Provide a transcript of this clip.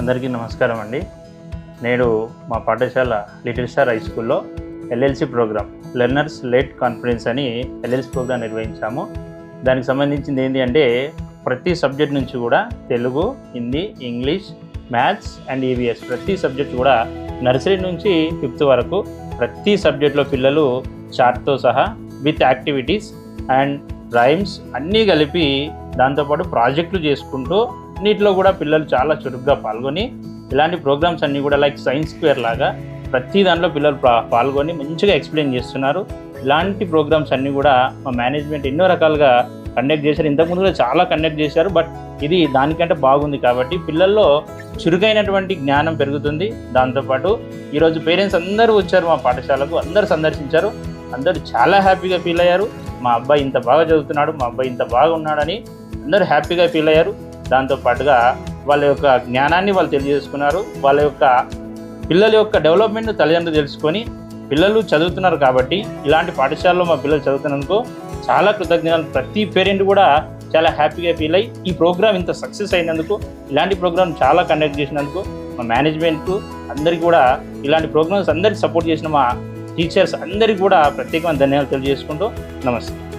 అందరికీ నమస్కారం అండి. నేడు మా పాఠశాల లిటిల్ స్టార్ హై స్కూల్లో LLC program learners late conference అని ఎల్ఎల్సి ప్రోగ్రామ్ నిర్వహించాము. దానికి సంబంధించింది ఏంటి అంటే ప్రతి సబ్జెక్ట్ నుంచి కూడా Telugu Hindi English maths and EVS ప్రతి సబ్జెక్ట్ కూడా నర్సరీ నుంచి ఫిఫ్త్ వరకు ప్రతి సబ్జెక్ట్లో పిల్లలు చార్ట్తో సహా విత్ యాక్టివిటీస్ అండ్ రైమ్స్ అన్నీ కలిపి దాంతోపాటు ప్రాజెక్టులు చేసుకుంటూ వీటన్నిటిలో కూడా పిల్లలు చాలా చురుగ్గా పాల్గొని ఇలాంటి ప్రోగ్రామ్స్ అన్నీ కూడా లైక్ సైన్స్ స్క్వేర్ లాగా ప్రతి దాంట్లో పిల్లలు పాల్గొని మంచిగా ఎక్స్ప్లెయిన్ చేస్తున్నారు. ఇలాంటి ప్రోగ్రామ్స్ అన్నీ కూడా మా మేనేజ్మెంట్ ఎన్నో రకాలుగా కండక్ట్ చేశారు. ఇంతకుముందు కూడా చాలా కండక్ట్ చేశారు. బట్ ఇది దానికంటే బాగుంది కాబట్టి పిల్లల్లో చురుకైనటువంటి జ్ఞానం పెరుగుతుంది. దాంతోపాటు ఈరోజు పేరెంట్స్ అందరూ వచ్చారు మా పాఠశాలకు అందరూ సందర్శించారు. అందరూ చాలా హ్యాపీగా ఫీల్ అయ్యారు. మా అబ్బాయి ఇంత బాగా చదువుతున్నాడు మా అబ్బాయి ఇంత బాగా ఉన్నాడని అందరూ హ్యాపీగా ఫీల్ అయ్యారు. దాంతో పాటుగా వాళ్ళ యొక్క జ్ఞానాన్ని వాళ్ళు తెలియజేసుకున్నారు. వాళ్ళ యొక్క పిల్లల యొక్క డెవలప్మెంట్ తల్లిదండ్రులు తెలుసుకొని పిల్లలు చదువుతున్నారు కాబట్టి ఇలాంటి పాఠశాలలో మా పిల్లలు చదువుతున్నందుకు చాలా కృతజ్ఞతలు. ప్రతి పేరెంట్ కూడా చాలా హ్యాపీగా ఫీల్ అయ్యి ఈ ప్రోగ్రామ్ ఇంత సక్సెస్ అయినందుకు ఇలాంటి ప్రోగ్రామ్ చాలా కండక్ట్ చేసినందుకు మా మేనేజ్మెంట్కు అందరికీ కూడా ఇలాంటి ప్రోగ్రామ్స్ అందరికి సపోర్ట్ చేసిన మా టీచర్స్ అందరికీ కూడా ప్రత్యేకమైన ధన్యవాదాలు తెలియజేసుకుంటూ నమస్తే.